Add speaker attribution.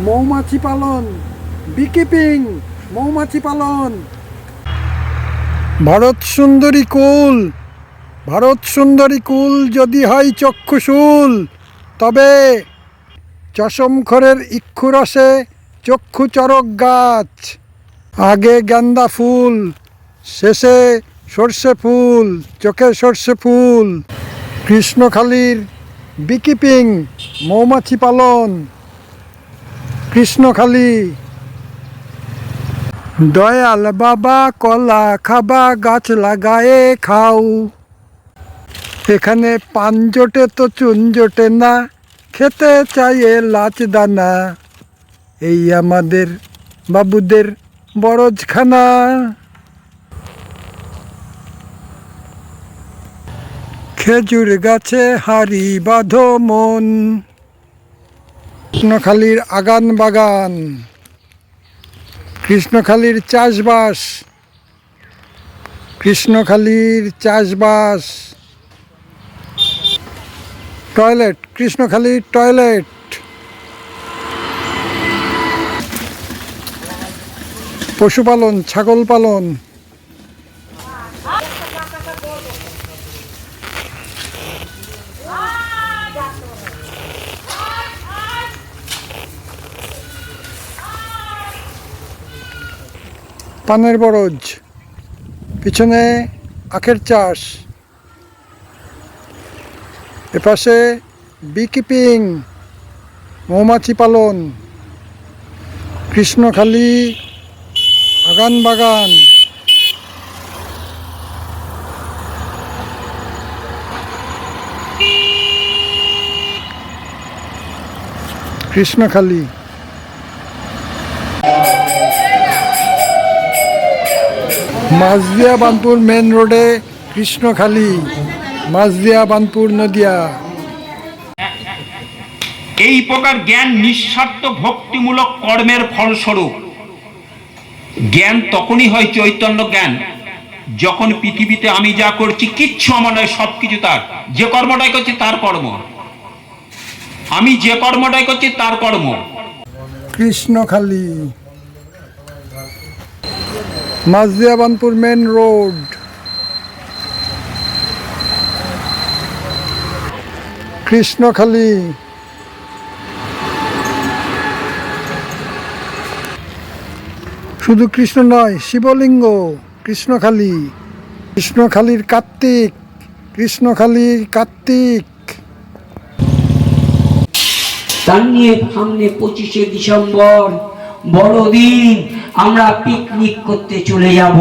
Speaker 1: মৌমাছি পালন বিকিপিং মৌমাছি পালন। ভারত সুন্দরী কুল, ভারত সুন্দরী কুল যদি হয় চক্ষুশূল, তবে চশমখরের ইক্ষুরসে চক্ষু চরক গাছ। আগে গেন্দা ফুল, শেষে সর্ষে ফুল, চোখে সর্ষে ফুল। কৃষ্ণখালীর বিকিপিং মৌমাছি পালন। কৃষ্ণখালী। দয়াল বাবা কলা খাবা, গাছ লাগায়ে খাও। এখানে পান জোটে তো চুন জোটে না, খেতে চাইয়ে লাচ দানা। এই আমাদের বাবুদের বরজখানা। খেজুর গাছে হারি বাঁধো মন। কৃষ্ণখালীর আগান বাগান কৃষ্ণখালীর চাষবাস কৃষ্ণখালীর চাষবাস। টয়লেট কৃষ্ণখালীর টয়লেট। পশুপালন ছাগল পালন পানের বরজ পিছনে আখের চাষ এপাশে বিকিপিং মৌমাছি পালন কৃষ্ণখালী আগান বাগান। কৃষ্ণখালী মাঝদিয়া বানপুর মেন রোডে কৃষ্ণখালী মাঝদিয়া বানপুর নদিয়া।
Speaker 2: এই প্রকার জ্ঞান নিঃস্বার্থ ভক্তিমূলক কর্মের ফলস্বরূপ। জ্ঞান তখনই হয় চৈতন্য জ্ঞান যখন পৃথিবীতে আমি যা করছি কিচ্ছু আমার নয় সব কিছু তার। যে কর্মটাই করছি তার কর্ম। আমি যে কর্মটাই করছি তার কর্ম।
Speaker 1: Krishnakhali. Majhdia Banpur main road. Krishnakhali. শুধু কৃষ্ণ নয়, শিবলিঙ্গ, কৃষ্ণখালী। কৃষ্ণখালীর কার্তিক কৃষ্ণখালীর কার্তিক।
Speaker 3: তার নিয়ে সামনে পঁচিশে ডিসেম্বর। বড়দিন আমরা পিকনিক করতে চলে যাব।